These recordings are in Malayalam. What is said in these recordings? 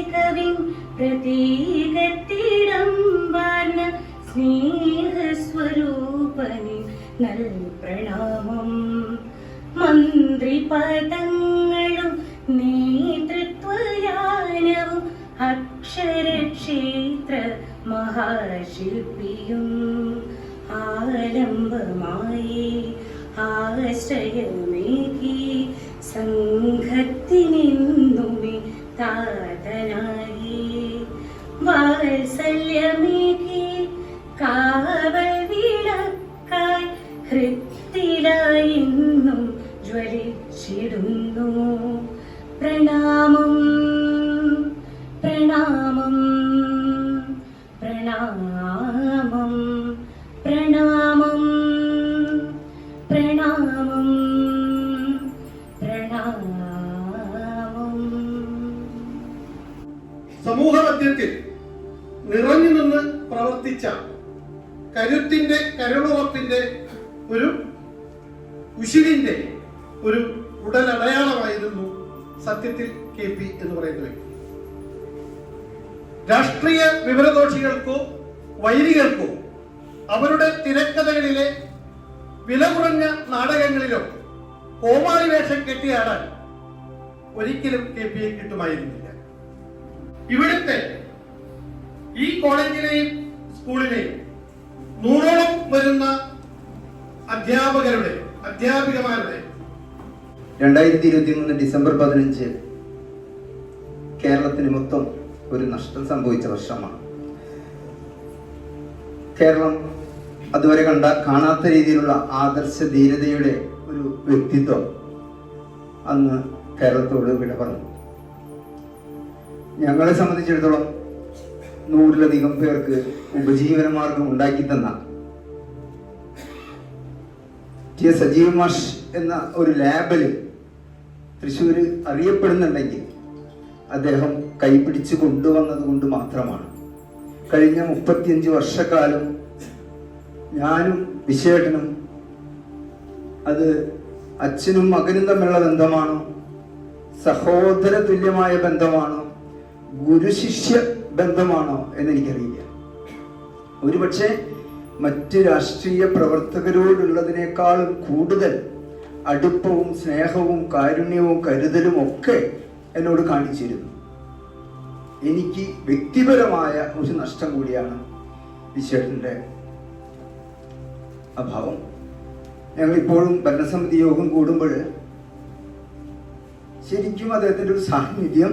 സാത്വികത്തികവിൻ പ്രതീകത്തിടം വർണ സ്നേഹസ്വരൂപനി നൽ പ്രണാമം. മന്ത്രിപദങ്ങളും നേതൃത്വയാനവും അക്ഷരക്ഷേത്ര മഹാശില്പിയും ആലംബമായി ആശ്രയമേകി സംഘത്തിനെന്നുമേ താതനായി വാത്സല്യമേകി ഉശിരിന്റെ ഒരു ഉടലടയാളമായിരുന്നു സത്യത്തിൽ കെ പി എന്ന് പറയുന്ന വ്യക്തി രാഷ്ട്രീയ വിവരദോഷികൾക്കോ വൈരികൾക്കോ അവരുടെ തിരക്കഥകളിലെ വില കുറഞ്ഞ നാടകങ്ങളിലോ കോമാളി വേഷം കെട്ടിയാടാൻ ഒരിക്കലും കെ പിയെ കിട്ടുമായിരുന്നില്ല. ഇവിടുത്തെ ഈ കോളേജിലെയും സ്കൂളിലെയും നൂറോളം വരുന്ന അധ്യാപകരുടെ രണ്ടായിരത്തി ഇരുപത്തി മൂന്ന് ഡിസംബർ പതിനഞ്ച് കേരളത്തിന് മൊത്തം ഒരു നഷ്ടം സംഭവിച്ച വർഷമാണ്. കേരളം അതുവരെ കണ്ട കാണാത്ത രീതിയിലുള്ള ആദർശ ധീരതയുടെ ഒരു വ്യക്തിത്വം അന്ന് കേരളത്തോട് വിട പറഞ്ഞു. ഞങ്ങളെ സംബന്ധിച്ചിടത്തോളം നൂറിലധികം പേർക്ക് ഉപജീവനമാർഗം ഉണ്ടാക്കി തന്ന ടി എസ് സജീവ് മാഷ് എന്ന ഒരു ലാബിൽ തൃശ്ശൂർ അറിയപ്പെടുന്നുണ്ടെങ്കിൽ അദ്ദേഹം കൈപിടിച്ച് കൊണ്ടുവന്നത് കൊണ്ട് മാത്രമാണ്. കഴിഞ്ഞ മുപ്പത്തിയഞ്ച് വർഷക്കാലം ഞാനും വിശേഷനും അത് അച്ഛനും മകനും തമ്മിലുള്ള ബന്ധമാണോ. സഹോദര തുല്യമായ ബന്ധമാണോ. ഗുരുശിഷ്യ ബന്ധമാണോ എന്നെനിക്കറിയില്ല. ഒരുപക്ഷെ മറ്റ് രാഷ്ട്രീയ പ്രവർത്തകരോടുള്ളതിനേക്കാളും കൂടുതൽ അടുപ്പവും സ്നേഹവും കാരുണ്യവും കരുതലും ഒക്കെ എന്നോട് കാണിച്ചിരുന്നു. എനിക്ക് വ്യക്തിപരമായ ഒരു നഷ്ടം കൂടിയാണ് വിശേഷന്റെ അഭാവം. ഞങ്ങൾ ഇപ്പോഴും ഭരണസമിതി യോഗം കൂടുമ്പോൾ ശരിക്കും അദ്ദേഹത്തിന്റെ ഒരു സാന്നിധ്യം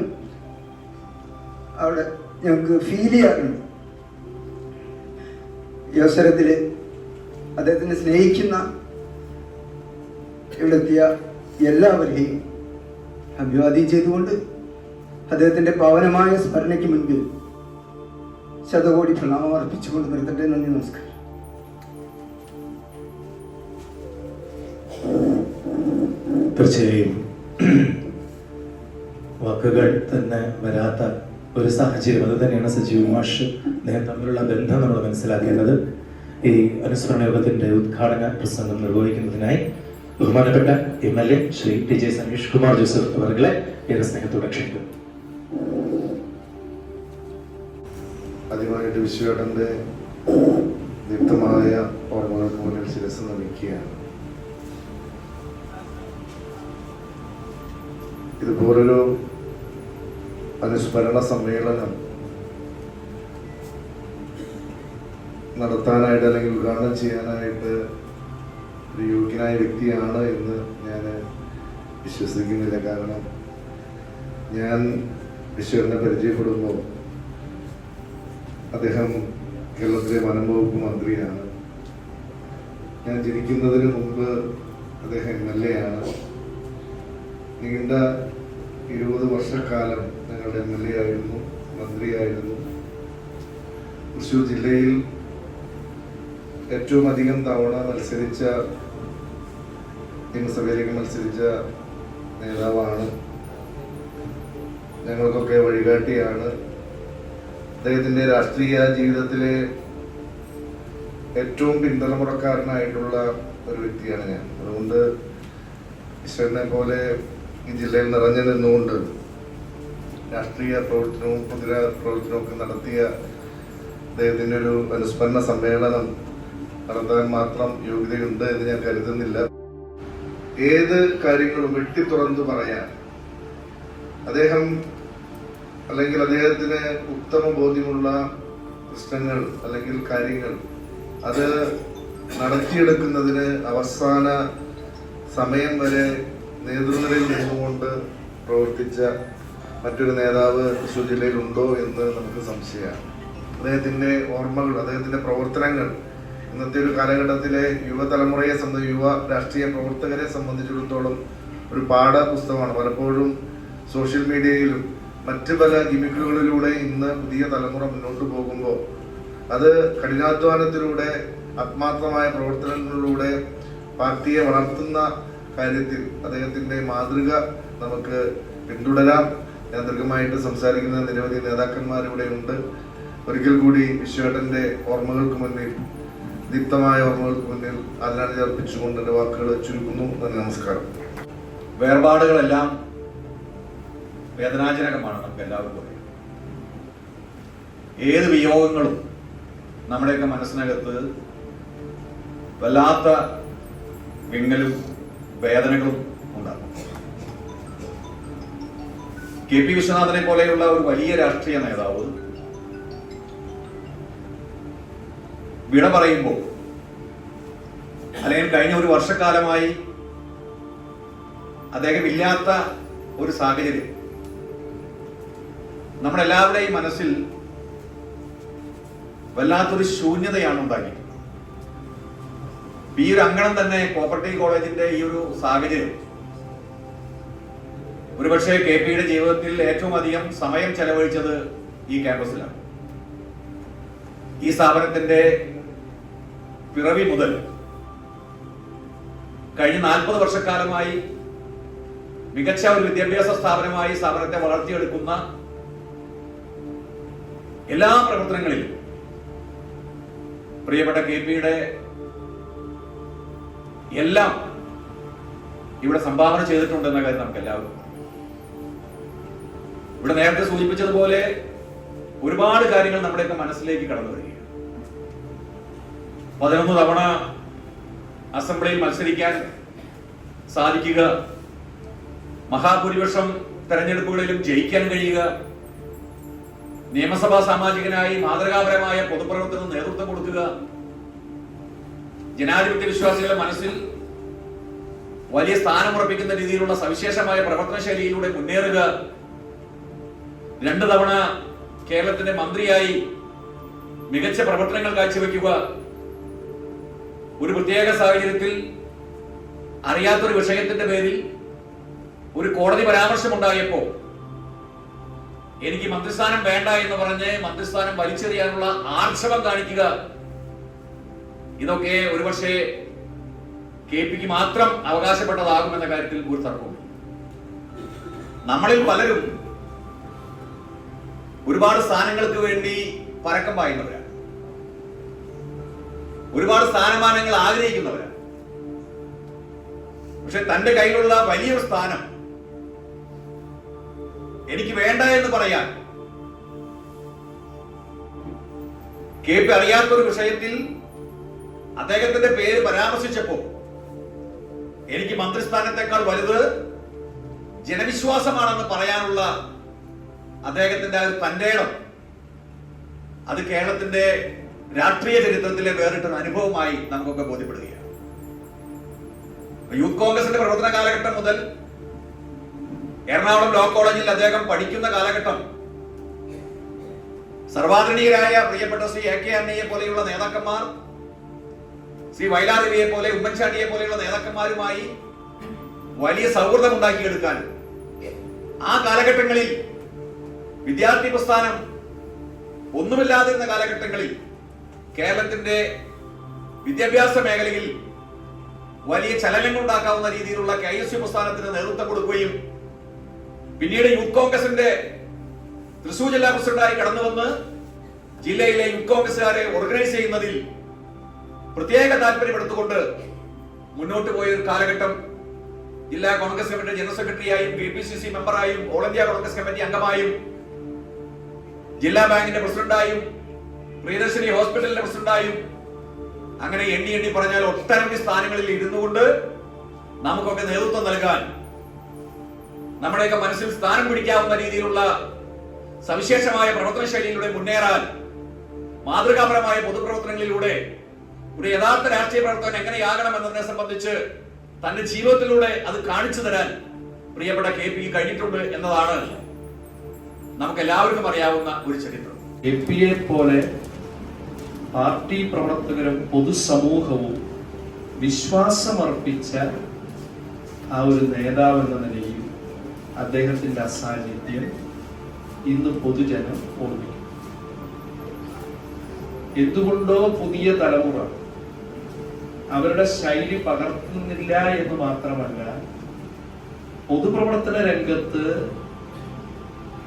അവിടെ ഞങ്ങൾക്ക് ഫീൽ ചെയ്യാറുണ്ട്. ഈ അവസരത്തിൽ അദ്ദേഹത്തിനെ സ്നേഹിക്കുന്ന ഇവിടെ എത്തിയ എല്ലാവരെയും അഭിവാദ്യം ചെയ്തുകൊണ്ട് അദ്ദേഹത്തിന്റെ പാവനമായ സ്മരണയ്ക്ക് മുൻപിൽ ശതകോടി പ്രണാമം അർപ്പിച്ചുകൊണ്ട് നിർത്തട്ടെ. നന്ദി നമസ്കാരം. തീർച്ചയായും വാക്കുകൾ തന്നെ വരാത്ത ഒരു സാഹചര്യം. അത് തന്നെയാണ് സജീവ് മാഷ് അദ്ദേഹം തമ്മിലുള്ള ബന്ധം നമ്മൾ മനസ്സിലാക്കേണ്ടത്. ഈ അനുസ്മരണ യോഗത്തിന്റെ ഉദ്ഘാടന പ്രസംഗം നിർവഹിക്കുന്നതിനായി ബഹുമാനപ്പെട്ട M L A Shri T J Saneesh Kumar Joseph അവരുടെ ഏറെ സ്നേഹത്തോടെ ക്ഷണിക്കുന്നു. ആദ്യമായിട്ട് വിശ്വേടന്റെ ദീപ്തമായ ഓർമ്മകൾക്ക് മുന്നിൽ ശിരസ് നമിക്കുകയാണ്. ഇതുപോലൊരു അനുസ്മരണ സമ്മേളനം നടത്താനായിട്ട് അല്ലെങ്കിൽ ഉദ്ഘാടനം ചെയ്യാനായിട്ട് ഒരു യോഗ്യനായ വ്യക്തിയാണ് എന്ന് ഞാൻ വിശ്വസിക്കുന്നില്ല. കാരണം ഞാൻ ഈശ്വരനെ പരിചയപ്പെടുമ്പോൾ അദ്ദേഹം കേരളത്തിലെ വനംവകുപ്പ് മന്ത്രിയാണ്. ഞാൻ ജനിക്കുന്നതിന് മുമ്പ് അദ്ദേഹം എം എൽ എ ആണ്. നീണ്ട ഇരുപത് വർഷക്കാലം ഞങ്ങളുടെ എം എൽ എ ആയിരുന്നു മന്ത്രിയായിരുന്നു തൃശ്ശൂർ ജില്ലയിൽ ഏറ്റവും അധികം തവണ മത്സരിച്ച നിയമസഭയിലേക്ക് മത്സരിച്ച നേതാവാണ്. ഞങ്ങൾക്കൊക്കെ വഴികാട്ടിയാണ്. അദ്ദേഹത്തിന്റെ രാഷ്ട്രീയ ജീവിതത്തിലെ ഏറ്റവും പിന്തലമുറക്കാരനായിട്ടുള്ള ഒരു വ്യക്തിയാണ് ഞാൻ. അതുകൊണ്ട് ഈശ്വരനെ പോലെ ഈ ജില്ലയിൽ നിറഞ്ഞു നിന്നുകൊണ്ട് രാഷ്ട്രീയ പ്രവർത്തനവും കുതിര പ്രവർത്തനവും ഒക്കെ നടത്തിയ അദ്ദേഹത്തിന്റെ ഒരു അനുസ്മരണ സമ്മേളനം നടത്താൻ മാത്രം യോഗ്യതയുണ്ട് എന്ന് ഞാൻ കരുതുന്നില്ല. ഏത് കാര്യങ്ങളും വെട്ടി തുറന്നു പറയാൻ അദ്ദേഹം അല്ലെങ്കിൽ അദ്ദേഹത്തിന് ഉത്തമ ബോധ്യമുള്ള പ്രശ്നങ്ങൾ അല്ലെങ്കിൽ കാര്യങ്ങൾ അത് നടത്തിയെടുക്കുന്നതിന് അവസാന സമയം വരെ നേതൃനിരയിൽ നിന്നുകൊണ്ട് പ്രവർത്തിച്ച മറ്റൊരു നേതാവ് തൃശ്ശൂർ ജില്ലയിൽ ഉണ്ടോ എന്ന് നമുക്ക് സംശയമാണ്. അദ്ദേഹത്തിന്റെ ഓർമ്മകൾ അദ്ദേഹത്തിന്റെ പ്രവർത്തനങ്ങൾ ഇന്നത്തെ ഒരു കാലഘട്ടത്തിലെ യുവതലമുറയെ സംബന്ധിച്ച് യുവ രാഷ്ട്രീയ പ്രവർത്തകരെ സംബന്ധിച്ചിടത്തോളം ഒരു പാഠപുസ്തകമാണ്. പലപ്പോഴും സോഷ്യൽ മീഡിയയിലും മറ്റ് പല ഗിമിക്കുകളിലൂടെ ഇന്ന് പുതിയ തലമുറ മുന്നോട്ട് പോകുമ്പോൾ അത് കഠിനാധ്വാനത്തിലൂടെ ആത്മാർത്ഥമായ പ്രവർത്തനങ്ങളിലൂടെ പാർട്ടിയെ വളർത്തുന്ന കാര്യത്തിൽ അദ്ദേഹത്തിന്റെ മാതൃക നമുക്ക് പിന്തുടരാം. ദീർഘമായിട്ട് സംസാരിക്കുന്ന നിരവധി ഉണ്ട്. ഒരിക്കൽ കൂടി വിശ്വേട്ടന്റെ ഓർമ്മകൾക്ക് മുന്നിൽ ദീപ്തമായ ഓർമ്മകൾക്ക് മുന്നിൽ ആദരാഞ്ജലി അർപ്പിച്ചുകൊണ്ട് വാക്കുകൾ ചുരുക്കുന്നു. നന്ദി നമസ്കാരം. വേർപാടുകളെല്ലാം വേദനാജനകമാണ് നമുക്ക് എല്ലാവർക്കും ഏത് വിയോഗങ്ങളും നമ്മുടെയൊക്കെ മനസ്സിനകത്ത് വല്ലാത്ത വിങ്ങലും വേദനകളും ഉണ്ടാകും കെ പി വിശ്വനാഥനെ പോലെയുള്ള ഒരു വലിയ രാഷ്ട്രീയ നേതാവ് വിട പറയുമ്പോൾ അല്ലെങ്കിൽ കഴിഞ്ഞ ഒരു വർഷക്കാലമായി അദ്ദേഹം ഇല്ലാത്ത ഒരു സാഹചര്യം. നമ്മളെല്ലാവരുടെയും മനസ്സിൽ വല്ലാത്തൊരു ശൂന്യതയാണ് ഉണ്ടാക്കി ഈ ഒരു അങ്കണം തന്നെ കോപ്പർട്ടി കോളേജിന്റെ ഈ ഒരു സാഹചര്യം ഒരുപക്ഷെ കെ പിയുടെ ജീവിതത്തിൽ ഏറ്റവും അധികം സമയം ചെലവഴിച്ചത് ഈ ക്യാമ്പസിലാണ് ഈ സ്ഥാപനത്തിന്റെ പിറവി മുതൽ കഴിഞ്ഞ നാൽപ്പത് വർഷക്കാലമായി മികച്ച ഒരു വിദ്യാഭ്യാസ സ്ഥാപനമായി സ്ഥാപനത്തെ വളർത്തിയെടുക്കുന്ന എല്ലാ പ്രവർത്തനങ്ങളിലും പ്രിയപ്പെട്ട കെ പിയുടെ എല്ലാം ഇവിടെ സംഭാവന ചെയ്തിട്ടുണ്ടെന്ന കാര്യം നമുക്ക് എല്ലാവർക്കും. ഇവിടെ നേരത്തെ സൂചിപ്പിച്ചതുപോലെ ഒരുപാട് കാര്യങ്ങൾ നമ്മുടെയൊക്കെ മനസ്സിലേക്ക് കടന്നു വരികയാണ്. പതിനൊന്ന് തവണ അസംബ്ലിയിൽ മത്സരിക്കാൻ സാധിക്കുക മഹാഭൂരിപക്ഷം തെരഞ്ഞെടുപ്പുകളിലും ജയിക്കാൻ കഴിയുക നിയമസഭാ സാമാജികനായി മാതൃകാപരമായ പൊതുപ്രവർത്തനം നേതൃത്വം കൊടുക്കുക ജനാധിപത്യ വിശ്വാസികളുടെ മനസ്സിൽ വലിയ സ്ഥാനമുറപ്പിക്കുന്ന രീതിയിലുള്ള സവിശേഷമായ പ്രവർത്തന ശൈലിയിലൂടെ മുന്നേറുക രണ്ടു തവണ കേരളത്തിന്റെ മന്ത്രിയായി മികച്ച പ്രവർത്തനങ്ങൾ കാഴ്ചവെക്കുക ഒരു പ്രത്യേക സാഹചര്യത്തിൽ അറിയാത്തൊരു വിഷയത്തിന്റെ പേരിൽ ഒരു കോടതി പരാമർശം ഉണ്ടായപ്പോ എനിക്ക് മന്ത്രിസ്ഥാനം വേണ്ട എന്ന് പറഞ്ഞ് മന്ത്രിസ്ഥാനം വലിച്ചെറിയാനുള്ള ആർഷവം കാണിക്കുക. ഇതൊക്കെ ഒരുപക്ഷെ കെ പിക്ക് മാത്രം അവകാശപ്പെട്ടതാകുമെന്ന കാര്യത്തിൽ ഒരു തർക്കമുണ്ട് നമ്മളിൽ പലരും ഒരുപാട് സ്ഥാനങ്ങൾക്ക് വേണ്ടി പരക്കം പായുന്നവരാണ്. ഒരുപാട് സ്ഥാനമാനങ്ങൾ ആഗ്രഹിക്കുന്നവരാണ്. പക്ഷെ തന്റെ കയ്യിലുള്ള വലിയൊരു സ്ഥാനം എനിക്ക് വേണ്ട എന്ന് പറയാൻ കെ പി അറിയാത്തൊരു വിഷയത്തിൽ അദ്ദേഹത്തിന്റെ പേര് പരാമർശിച്ചപ്പോൾ എനിക്ക് മന്ത്രിസ്ഥാനത്തെക്കാൾ വലുത് ജനവിശ്വാസമാണെന്ന് പറയാനുള്ള അദ്ദേഹത്തിന്റെ ആ ഒരു പന്തേടം അത് കേരളത്തിന്റെ രാഷ്ട്രീയ ചരിത്രത്തിലെ വേറിട്ടൊരു അനുഭവമായി നമുക്കൊക്കെ ബോധ്യപ്പെടുകയാണ്. യൂത്ത് കോൺഗ്രസിന്റെ പ്രവർത്തന കാലഘട്ടം മുതൽ എറണാകുളം ലോ കോളേജിൽ അദ്ദേഹം പഠിക്കുന്ന കാലഘട്ടം സർവാദരണീയരായ പ്രിയപ്പെട്ട ശ്രീ എ കെ അന്നയെ പോലെയുള്ള നേതാക്കന്മാർ ശ്രീ വയലാദേവിയെ പോലെ ഉമ്മൻചാണ്ടിയെ പോലെയുള്ള നേതാക്കന്മാരുമായി വലിയ സൗഹൃദം ഉണ്ടാക്കിയെടുക്കാൻ ആ കാലഘട്ടങ്ങളിൽ വിദ്യാർത്ഥി പ്രസ്ഥാനം ഒന്നുമില്ലാതെ ഒന്നുമില്ലാതിരുന്ന കാലഘട്ടങ്ങളിൽ കേരളത്തിന്റെ വിദ്യാഭ്യാസ മേഖലയിൽ വലിയ ചലനങ്ങൾ ഉണ്ടാക്കാവുന്ന രീതിയിലുള്ള കെ എസ് യു പ്രസ്ഥാനത്തിന് നേതൃത്വം കൊടുക്കുകയും പിന്നീട് യൂത്ത് കോൺഗ്രസിന്റെ തൃശൂർ ജില്ലാ പ്രസിഡന്റായി കടന്നു വന്ന് ജില്ലയിലെ യൂത്ത് കോൺഗ്രസുകാരെ ഓർഗനൈസ് ചെയ്യുന്നതിൽ പ്രത്യേക താല്പര്യമെടുത്തുകൊണ്ട് മുന്നോട്ട് പോയ ഒരു കാലഘട്ടം ജില്ലാ കോൺഗ്രസ് കമ്മിറ്റി ജനറൽ സെക്രട്ടറിയായും ബി പി സി സി മെമ്പറായും ഓൾ ഇന്ത്യ കോൺഗ്രസ് കമ്മിറ്റി അംഗമായും ജില്ലാ ബാങ്കിന്റെ പ്രസിഡന്റായും പ്രിയദർശിനി ഹോസ്പിറ്റലിന്റെ പ്രസിഡന്റായും അങ്ങനെ എണ്ണി എണ്ണി പറഞ്ഞാൽ ഒട്ടനവധി സ്ഥാനങ്ങളിൽ ഇരുന്നു കൊണ്ട് നമുക്കൊക്കെ നേതൃത്വം നൽകാൻ നമ്മുടെയൊക്കെ മനസ്സിൽ സ്ഥാനം പിടിക്കാവുന്ന രീതിയിലുള്ള സവിശേഷമായ പ്രവർത്തന ശൈലിയിലൂടെ മുന്നേറാൻ മാതൃകാപരമായ പൊതുപ്രവർത്തനങ്ങളിലൂടെ ഒരു യഥാർത്ഥ രാഷ്ട്രീയ പ്രവർത്തകൻ എങ്ങനെയാകണം എന്നതിനെ സംബന്ധിച്ച് തന്റെ ജീവിതത്തിലൂടെ അത് കാണിച്ചു തരാൻ പ്രിയപ്പെട്ട കെ പി കഴിഞ്ഞിട്ടുണ്ട് എന്നതാണ് നമുക്ക് എല്ലാവർക്കും അറിയാവുന്ന ഒരു ചരിത്രം. എ പി എ പോലെ പാർട്ടി പ്രവർത്തകരും പൊതുസമൂഹവും വിശ്വാസമർപ്പിച്ച ആ ഒരു നേതാവ് എന്ന നിലയിൽ അദ്ദേഹത്തിന്റെ അസാന്നിധ്യം ഇന്ന് പൊതുജനം ഓർമ്മിക്കും. എന്തുകൊണ്ടോ പുതിയ തലമുറ അവരുടെ ശൈലി പകർത്തുന്നില്ല എന്ന് മാത്രമല്ല പൊതുപ്രവർത്തന രംഗത്ത്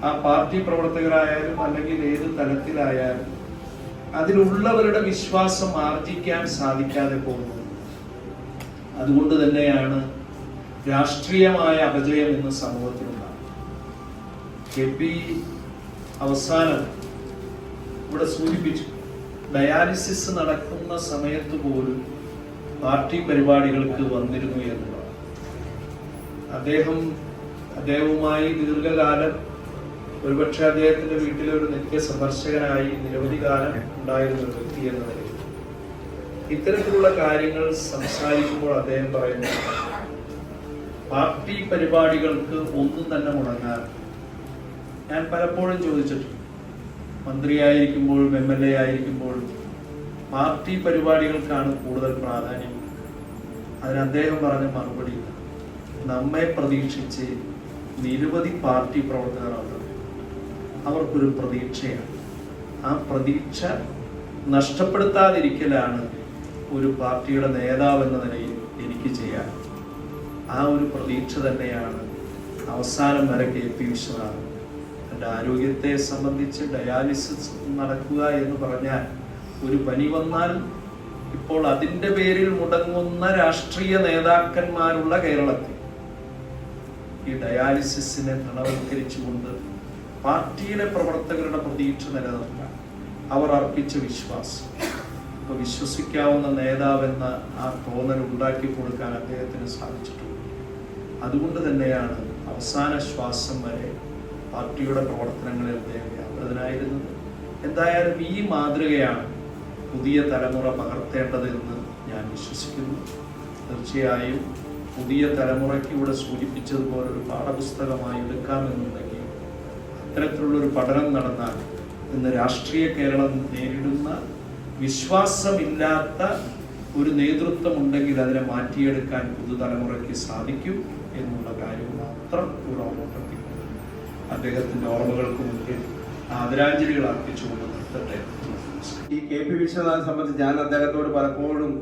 ആ പാർട്ടി പ്രവർത്തകരായാലും അല്ലെങ്കിൽ ഏത് തലത്തിലായാലും അതിലുള്ളവരുടെ വിശ്വാസം ആർജിക്കാൻ സാധിക്കാതെ പോകുന്നു. അതുകൊണ്ട് തന്നെയാണ് രാഷ്ട്രീയമായ അപജയം ഇന്ന് സമൂഹത്തിലുണ്ടാകുന്നത്. കെ പി അവസാനം ഇവിടെ സൂചിപ്പിച്ചു ഡയാലിസിസ് നടക്കുന്ന സമയത്ത് പോലും പാർട്ടി പരിപാടികൾക്ക് വന്നിരുന്നു എന്നുള്ളതാണ്. അദ്ദേഹം അദ്ദേഹവുമായി ദീർഘകാലം ഒരുപക്ഷെ അദ്ദേഹത്തിന്റെ വീട്ടിൽ ഒരു നിത്യ സന്ദർശകനായി നിരവധി കാലം ഉണ്ടായിരുന്ന ഒരു വ്യക്തി എന്ന നിലയിൽ. ഇത്തരത്തിലുള്ള കാര്യങ്ങൾ സംസാരിക്കുമ്പോൾ അദ്ദേഹം പറയുന്നു പാർട്ടി പരിപാടികൾക്ക് ഒന്നും തന്നെ മുടങ്ങാൻ ഞാൻ പലപ്പോഴും ചോദിച്ചിട്ടുണ്ട് മന്ത്രിയായിരിക്കുമ്പോഴും എം എൽ എ ആയിരിക്കുമ്പോഴും പാർട്ടി പരിപാടികൾക്കാണ് കൂടുതൽ പ്രാധാന്യം. അതിന് അദ്ദേഹം പറഞ്ഞ മറുപടി നമ്മെ പ്രതീക്ഷിച്ച് നിരവധി പാർട്ടി പ്രവർത്തകർ അവർക്കൊരു പ്രതീക്ഷയാണ്. ആ പ്രതീക്ഷ നഷ്ടപ്പെടുത്താതിരിക്കലാണ് ഒരു പാർട്ടിയുടെ നേതാവ് എന്ന നിലയിൽ എനിക്ക് ചെയ്യാൻ. ആ ഒരു പ്രതീക്ഷ തന്നെയാണ് അവസാനം വരെ കെ. പി. വിശ്വനാഥൻ. എന്റെ ആരോഗ്യത്തെ സംബന്ധിച്ച് ഡയാലിസിസ് നടക്കുക എന്ന് പറഞ്ഞാൽ ഒരു പനി വന്നാൽ ഇപ്പോൾ അതിന്റെ പേരിൽ മുടങ്ങുന്ന രാഷ്ട്രീയ നേതാക്കന്മാരുള്ള കേരളത്തിൽ ഈ ഡയാലിസിസിനെ തണവൽക്കരിച്ചുകൊണ്ട് പാർട്ടിയിലെ പ്രവർത്തകരുടെ പ്രതീക്ഷ നിലനിർത്താൻ അവർ അർപ്പിച്ച വിശ്വാസം. ഇപ്പൊ വിശ്വസിക്കാവുന്ന നേതാവെന്ന ആ തോന്നൽ ഉണ്ടാക്കി കൊടുക്കാൻ അദ്ദേഹത്തിന് സാധിച്ചിട്ടുണ്ട്. അതുകൊണ്ട് തന്നെയാണ് അവസാന ശ്വാസം വരെ പാർട്ടിയുടെ പ്രവർത്തനങ്ങളിൽ അദ്ദേഹം വ്യാപൃതനായിരുന്നത്. എന്തായാലും ഈ മാതൃകയാണ് പുതിയ തലമുറ പകർത്തേണ്ടതെന്ന് ഞാൻ വിശ്വസിക്കുന്നു. തീർച്ചയായും പുതിയ തലമുറയ്ക്ക് ഇവിടെ സൂചിപ്പിച്ചതുപോലെ ഒരു പാഠപുസ്തകമായി എടുക്കാമെന്നുണ്ടെങ്കിൽ അത്തരത്തിലുള്ളൊരു പഠനം നടന്നാൽ ഇന്ന് രാഷ്ട്രീയ കേരളം നേരിടുന്ന വിശ്വാസമില്ലാത്ത ഒരു നേതൃത്വം ഉണ്ടെങ്കിൽ അതിനെ മാറ്റിയെടുക്കാൻ പുതുതലമുറയ്ക്ക് സാധിക്കും എന്നുള്ള കാര്യം മാത്രം ഇവിടെ ഓർമ്മപ്പെടുത്തിക്കൊണ്ട് അദ്ദേഹത്തിന്റെ ഓർമ്മകൾക്ക് മുന്നിൽ ആദരാഞ്ജലികൾ അർപ്പിച്ചുകൊണ്ട് നിർത്തട്ടെ. ഈ കെ പി വിശ്വനാഥൻ സംബന്ധിച്ച് ഞാൻ അദ്ദേഹത്തോട് പലപ്പോഴും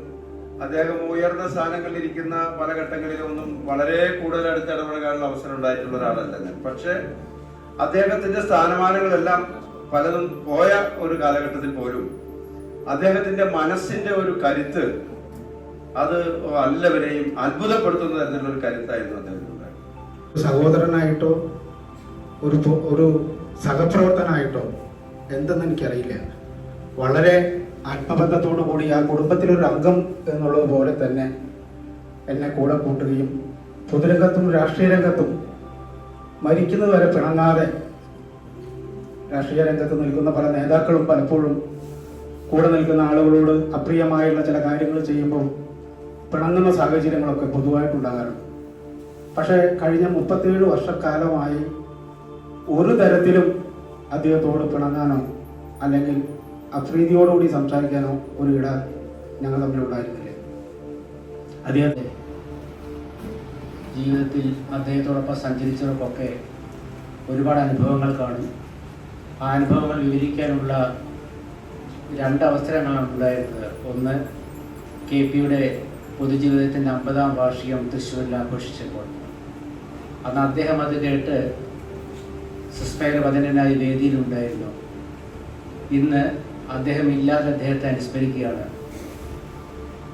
അദ്ദേഹം ഉയർന്ന സ്ഥാനങ്ങളിൽ ഇരിക്കുന്ന പല ഘട്ടങ്ങളിലൊന്നും വളരെ കൂടുതൽ അടുത്ത് ഇടപെടാനുള്ള അവസരം ഉണ്ടായിട്ടുള്ള ഒരാളല്ല ഞാൻ. പക്ഷെ അദ്ദേഹത്തിന്റെ സ്ഥാനമാനങ്ങളെല്ലാം പലതും പോയ ഒരു കാലഘട്ടത്തിൽ പോലും അദ്ദേഹത്തിന്റെ മനസ്സിന്റെ ഒരു കരുത്ത് അത് എല്ലാവരെയും അത്ഭുതപ്പെടുത്തുന്ന തരത്തിലുള്ള ഒരു കരുത്തായിരുന്നു അദ്ദേഹത്തിനുണ്ടായിരുന്നത് സഹോദരനായിട്ടോ ഒരു ഒരു സഹപ്രവർത്തനായിട്ടോ എന്തെന്ന് എനിക്കറിയില്ല. വളരെ ആത്മബന്ധത്തോടു കൂടി ആ കുടുംബത്തിലൊരു അംഗം എന്നുള്ളത് പോലെ തന്നെ എന്നെ കൂടെ കൂട്ടുകയും പൊതുരംഗത്തും രാഷ്ട്രീയ രംഗത്തും മരിക്കുന്നത് വരെ പിണങ്ങാതെ രാഷ്ട്രീയ രംഗത്ത് നിൽക്കുന്ന പല നേതാക്കളും പലപ്പോഴും കൂടെ നിൽക്കുന്ന ആളുകളോട് അപ്രിയമായുള്ള ചില കാര്യങ്ങൾ ചെയ്യുമ്പോൾ പിണങ്ങുന്ന സാഹചര്യങ്ങളൊക്കെ പൊതുവായിട്ടുണ്ടാകാറുണ്ട്. പക്ഷേ കഴിഞ്ഞ മുപ്പത്തേഴ് വർഷക്കാലമായി ഒരു തരത്തിലും അദ്ദേഹത്തോട് പിണങ്ങാനോ അല്ലെങ്കിൽ അപ്രീതിയോടുകൂടി സംസാരിക്കാനോ ഒരു ഇട ഞങ്ങൾ തമ്മിൽ ഉണ്ടായിരുന്നില്ല അദ്ദേഹത്തെ ജീവിതത്തിൽ അദ്ദേഹത്തോടൊപ്പം സഞ്ചരിച്ചവർക്കൊക്കെ ഒരുപാട് അനുഭവങ്ങൾ കാണും. ആ അനുഭവങ്ങൾ വിവരിക്കാനുള്ള രണ്ട് അവസരങ്ങളാണ് ഉണ്ടായിരുന്നത്. ഒന്ന് കെ പിയുടെ പൊതുജീവിതത്തിന്റെ അമ്പതാം വാർഷികം തൃശ്ശൂരിൽ ആഘോഷിച്ചപ്പോൾ. അന്ന് അദ്ദേഹം അത് കേട്ട് സുസ്മയർ വദനായി വേദിയിലുണ്ടായിരുന്നു. ഇന്ന് അദ്ദേഹം ഇല്ലാതെ അദ്ദേഹത്തെ അനുസ്മരിക്കുകയാണ്.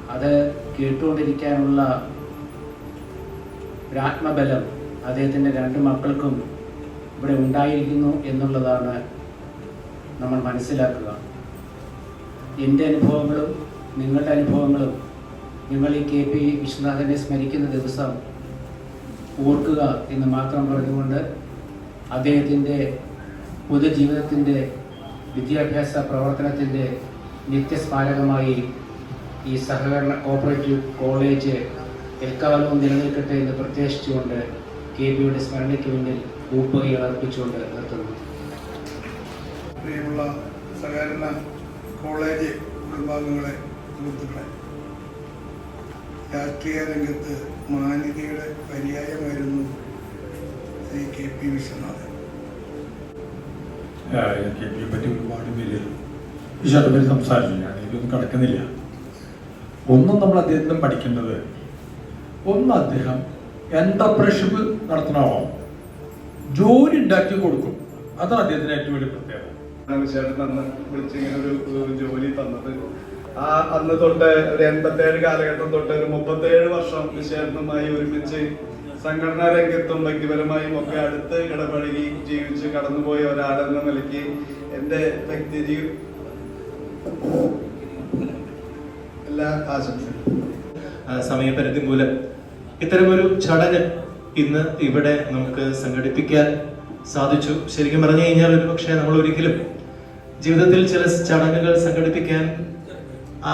അത് കേട്ടുകൊണ്ടിരിക്കാനുള്ള ഒരു ആത്മബലം അദ്ദേഹത്തിന്റെ രണ്ട് മക്കൾക്കും ഇവിടെ ഉണ്ടായിരിക്കുന്നു എന്നുള്ളതാണ് നമ്മൾ മനസ്സിലാക്കുക. എന്റെ അനുഭവങ്ങളും നിങ്ങളുടെ അനുഭവങ്ങളും നിങ്ങൾ ഈ കെ പി വിശ്വനാഥനെ സ്മരിക്കുന്ന ദിവസം ഓർക്കുക എന്ന് മാത്രം പറഞ്ഞുകൊണ്ട് അദ്ദേഹത്തിന്റെ പൊതുജീവിതത്തിന്റെ വിദ്യാഭ്യാസ പ്രവർത്തനത്തിന്റെ നിത്യസ്മാരകമായി ഈ സഹകരണ കോപ്പറേറ്റീവ് കോളേജ് എക്കാലവും നിലനിൽക്കട്ടെ എന്ന് പ്രത്യേകിച്ചുകൊണ്ട് കെ പിയുടെ സ്മരണയ്ക്ക് മുന്നിൽ ഊപ്പകൾ അർപ്പിച്ചുകൊണ്ട് നിർത്തുന്നു. പ്രിയമുള്ള സഹകരണ കോളേജ് കുടുംബാംഗങ്ങളെ സുഹൃത്തുക്കളെ രാഷ്ട്രീയ രംഗത്ത് മാന്യതയുടെ പര്യായമായിരുന്നു Shri K P Viswanathan K പിയെ പറ്റി ഒരുപാട് പേര് വിശാല പേര് സംസാരിച്ചു ഞാൻ എനിക്കൊന്നും കടക്കുന്നില്ല. ഒന്നും നമ്മൾ അദ്ദേഹത്തിനും പഠിക്കേണ്ടത് ഒന്ന് അദ്ദേഹം എന്റർപ്രണർഷിപ്പ് നടത്തണമോ ജോലി ഉണ്ടാക്കി കൊടുക്കും. അതാണ് അദ്ദേഹത്തിന് ഏറ്റവും വലിയ പ്രത്യേകത. ചേട്ടൻ അന്ന് വിളിച്ചിങ്ങനെ ഒരു ജോലി തന്നത്. ആ അന്ന് തൊട്ട് ഒരു എൺപത്തേഴ് കാലഘട്ടം തൊട്ട് ഒരു മുപ്പത്തേഴ് വർഷം വിശേഷമായി ഒരുമിച്ച് സംഘടനാ രംഗത്തും വ്യക്തിപരമായും ഒക്കെ അടുത്ത് ഇടപഴകി ജീവിച്ച് കടന്നുപോയ ഒരാളെന്ന നിലയ്ക്ക് എന്റെ വ്യക്തി ജീവ എല്ലാ ആശംസകളും. സമയപരിധി മൂലം ഇത്തരമൊരു ചടങ്ങ് ഇന്ന് ഇവിടെ നമുക്ക് സംഘടിപ്പിക്കാൻ സാധിച്ചു. ശരിക്കും പറഞ്ഞു കഴിഞ്ഞാൽ ഒരു പക്ഷേ നമ്മൾ ഒരിക്കലും ജീവിതത്തിൽ ചില ചടങ്ങുകൾ സംഘടിപ്പിക്കാൻ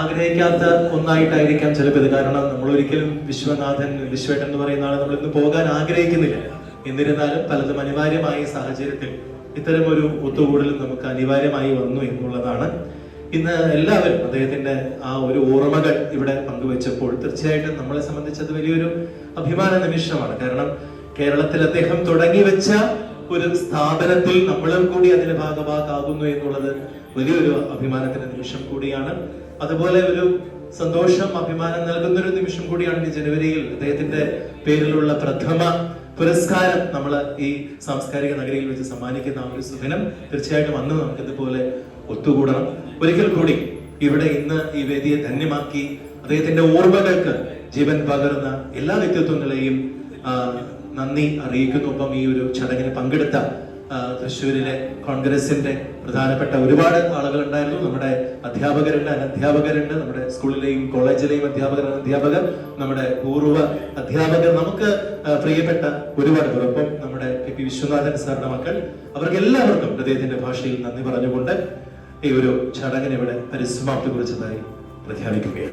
ആഗ്രഹിക്കാത്ത ഒന്നായിട്ടായിരിക്കാം ചിലപ്പോൾ ഇത്. കാരണം നമ്മൾ ഒരിക്കലും വിശ്വനാഥൻ വിശ്വേട്ടൻ എന്ന് പറയുന്ന ആളെ നമ്മൾ ഇന്ന് പോകാൻ ആഗ്രഹിക്കുന്നില്ല. എന്നിരുന്നാലും പലതും അനിവാര്യമായ സാഹചര്യത്തിൽ ഇത്തരം ഒരു ഒത്തുകൂടൽ നമുക്ക് അനിവാര്യമായി വന്നു എന്നുള്ളതാണ്. ഇന്ന് എല്ലാവരും അദ്ദേഹത്തിന്റെ ആ ഒരു ഓർമ്മകൾ ഇവിടെ പങ്കുവെച്ചപ്പോൾ തീർച്ചയായിട്ടും നമ്മളെ സംബന്ധിച്ചത് വലിയൊരു അഭിമാന നിമിഷമാണ്. കാരണം കേരളത്തിൽ അദ്ദേഹം തുടങ്ങി വെച്ച ഒരു സ്ഥാപനത്തിൽ നമ്മളും കൂടി അതിന്റെ ഭാഗഭാഗമാകുന്നു എന്നുള്ളത് വലിയൊരു അഭിമാനത്തിന്റെ നിമിഷം കൂടിയാണ്. അതുപോലെ ഒരു സന്തോഷം അഭിമാനം നൽകുന്ന ഒരു നിമിഷം കൂടിയാണ് ഈ ജനുവരിയിൽ അദ്ദേഹത്തിന്റെ പേരിലുള്ള പ്രഥമ പുരസ്കാരം നമ്മൾ ഈ സാംസ്കാരിക നഗരിയിൽ വെച്ച് സമ്മാനിക്കുന്ന ആ ഒരു സുദിനം തീർച്ചയായിട്ടും അന്ന് നമുക്ക് ഇതുപോലെ ഒത്തുകൂടണം. ഒരിക്കൽ കൂടി ഇവിടെ ഇന്ന് ഈ വേദിയെ ധന്യമാക്കി അദ്ദേഹത്തിന്റെ ഓർമ്മകൾക്ക് ജീവൻ പകർന്ന എല്ലാ വ്യക്തിത്വങ്ങളെയും നന്ദി അറിയിക്കുന്നു. ഒപ്പം ഈ ഒരു ചടങ്ങിന് പങ്കെടുത്ത തൃശ്ശൂരിലെ കോൺഗ്രസിന്റെ പ്രധാനപ്പെട്ട ഒരുപാട് ആളുകൾ ഉണ്ടായിരുന്നു നമ്മുടെ അധ്യാപകരുണ്ട് അനധ്യാപകരുണ്ട് നമ്മുടെ സ്കൂളിലെയും കോളേജിലെയും അധ്യാപകർ അധ്യാപകർ നമ്മുടെ പൂർവ അധ്യാപകർ നമുക്ക് പ്രിയപ്പെട്ട ഒരുപാട് പേർ. ഒപ്പം നമ്മുടെ കെ പി വിശ്വനാഥൻ സാറിന്റെ മക്കൾ അവർക്ക് എല്ലാവർക്കും അദ്ദേഹത്തിന്റെ ഭാഷയിൽ നന്ദി പറഞ്ഞുകൊണ്ട് ഈ ഒരു ചടങ്ങിന് ഇവിടെ പരിസമാപ്തി കുറിച്ചതായി പ്രഖ്യാപിക്കുകയാണ്.